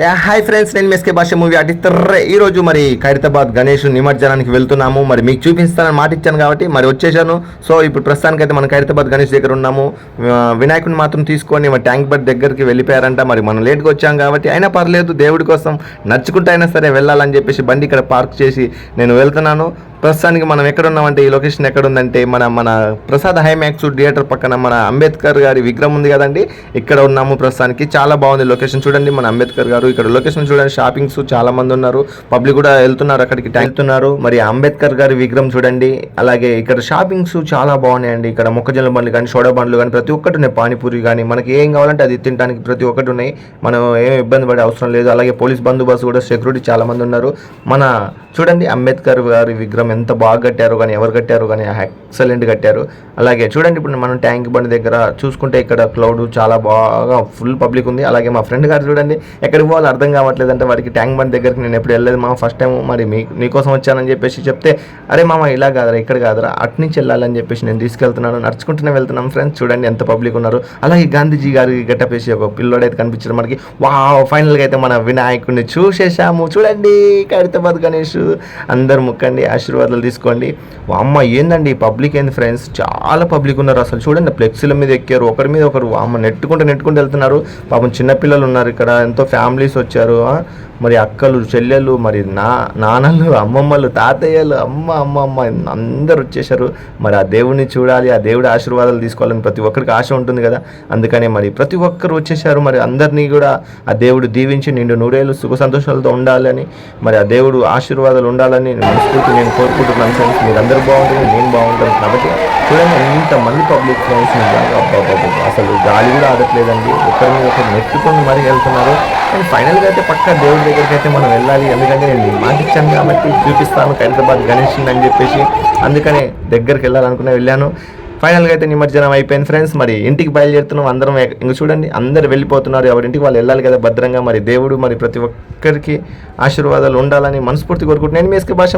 Hi friends నేను మెస్కే భాష movie ఆటిస్తారు ఈ రోజు మరి ఖైరతాబాద్ గణేష్ నిమజ్జనానికి వెళ్తున్నాము. మరి మీకు చూపిస్తానని మాట ఇచ్చాను కాబట్టి మరి వచ్చేసాను సో ఇప్పుడు ప్రస్తుతానికి అయితే మనం ఖైరతాబాద్ గణేష్ దగ్గర ఉన్నాము. వినాయకుని మాత్రం తీసుకొని మరి ట్యాంక్ బర్డ్ దగ్గరికి వెళ్ళిపోయారంట. మరి మనం లేట్గా వచ్చాం కాబట్టి అయినా పర్లేదు దేవుడి కోసం నడుచుకుంటూ అయినా సరే వెళ్ళాలని చెప్పేసి బండి ఇక్కడ పార్క్ చేసి నేను వెళ్తున్నాను. ప్రస్తుతానికి మనం ఎక్కడ ఉన్నామంటే ఈ లొకేషన్ ఎక్కడ ఉందంటే మన మన ప్రసాద్ హైమాక్స్ థియేటర్ పక్కన మన అంబేద్కర్ గారి విగ్రహం ఉంది కదండి? ఇక్కడ ఉన్నాము ప్రస్తుతానికి. చాలా బాగుంది లొకేషన్ చూడండి మన అంబేద్కర్ గారు. ఇక్కడ లొకేషన్ చూడండి షాపింగ్స్ చాలా మంది ఉన్నారు. పబ్లిక్ కూడా వెళ్తున్నారు అక్కడికి వెళ్తున్నారు మరి అంబేద్కర్ గారి విగ్రహం చూడండి. అలాగే ఇక్కడ షాపింగ్స్ చాలా బాగున్నాయండి. ఇక్కడ మొక్కజొన్న బండ్లు కానీ సోడా బండ్లు కానీ ప్రతి ఒక్కటి ఉన్నాయి. పానీపూరి కానీ మనకి ఏం కావాలంటే అది తినడానికి ప్రతి ఒక్కటి ఉన్నాయి. మనం ఏం ఇబ్బంది పడే అవసరం లేదు. అలాగే పోలీస్ బందోబస్తు కూడా సెక్యూరిటీ చాలా మంది ఉన్నారు. మన చూడండి అంబేద్కర్ గారి విగ్రహం ఎంత బాగా కట్టారు కానీ ఎవరు కట్టారు కానీ ఎక్సలెంట్ కట్టారు. అలాగే చూడండి ఇప్పుడు మనం ట్యాంక్ బండి దగ్గర చూసుకుంటే ఇక్కడ క్లౌడ్ చాలా బాగా ఫుల్ పబ్లిక్ ఉంది. అలాగే మా ఫ్రెండ్ గారు చూడండి ఎక్కడికి పోవాలో అర్థం కావట్లేదు అంటే వారికి ట్యాంక్ బండి దగ్గరికి నేను ఎప్పుడు వెళ్ళలేదు మా ఫస్ట్ టైం మరి మీ నీకోసం వచ్చానని చెప్పేసి చెప్తే అరే మామ ఇలా కాదురా ఇక్కడ కాదురా అటు నుంచి వెళ్ళాలని చెప్పేసి నేను తీసుకెళ్తున్నాను నడుచుకుంటూనే వెళ్తున్నాం ఫ్రెండ్స్ చూడండి ఎంత పబ్లిక్ ఉన్నారు. అలాగే గాంధీజీ గారి గెటప్ వేసి ఒక పిల్లోడైతే కనిపించారు మనకి. వా ఫైనల్గా అయితే మన వినాయకుడిని చూసేసాము చూడండి ఖైరతాబాద్ గణేష్. అందరు ముక్కండి ఆశీర్వాదాలు తీసుకోండి. అమ్మ ఏందండి పబ్లిక్ ఏంది ఫ్రెండ్స్? చాలా పబ్లిక్ ఉన్నారు అసలు. చూడండి ఫ్లెక్సీల మీద ఎక్కారు ఒకరి మీద ఒకరు. అమ్మ నెట్టుకుంటూ నెట్టుకుంటూ వెళ్తున్నారు. పాపం చిన్నపిల్లలు ఉన్నారు ఇక్కడ ఎంతో ఫ్యామిలీస్ వచ్చారు మరి అక్కలు చెల్లెలు మరి నా నాన్నలు అమ్మమ్మలు తాతయ్యలు అమ్మ అమ్మ అమ్మ అందరు వచ్చేసారు మరి ఆ దేవుడిని చూడాలి ఆ దేవుడి ఆశీర్వాదాలు తీసుకోవాలని ప్రతి ఒక్కరికి ఆశ ఉంటుంది కదా. అందుకనే మరి ప్రతి ఒక్కరు వచ్చేసారు మరి అందరినీ కూడా ఆ దేవుడు దీవించి నిండు నూరేళ్ళు సుఖ సంతోషాలతో ఉండాలని మరి ఆ దేవుడు ఆశీర్వాదాలు ఉండాలని నేను మనస్ఫూర్తి నేను కోరుకుంటున్నాను ఫ్రెండ్స్. మీరు అందరూ బాగుంటుంది నేను బాగుంటాను కాబట్టి చూడండి ఇంతమంది పబ్లిక్ ఫ్రెండ్స్ అసలు గాలి కూడా ఆడట్లేదండి. ఒకరి మీద ఒకరు నెట్టుకొని మరీ వెళ్తున్నారు. అండ్ ఫైనల్గా అయితే పక్క దేవుడి దగ్గరికి అయితే మనం వెళ్ళాలి. ఎందుకంటే నేను మాట ఇచ్చాను కాబట్టి చూపిస్తాను. ఖైరతాబాద్ గణేష్ అని చెప్పేసి అందుకనే దగ్గరికి వెళ్ళాలనుకునే వెళ్ళాను. ఫైనల్గా అయితే నిమజ్జనం అయిపోయింది ఫ్రెండ్స్. మరి ఇంటికి బయలుదేరుతున్నాం. అందరం ఇంకా చూడండి అందరు వెళ్ళిపోతున్నారు ఎవరింటికి వాళ్ళు వెళ్ళాలి కదా భద్రంగా. మరి దేవుడు మరి ప్రతి ఒక్కరికి ఆశీర్వాదాలు ఉండాలని మనస్ఫూర్తి కోరుకుంటున్నాను. నేను మీ భాష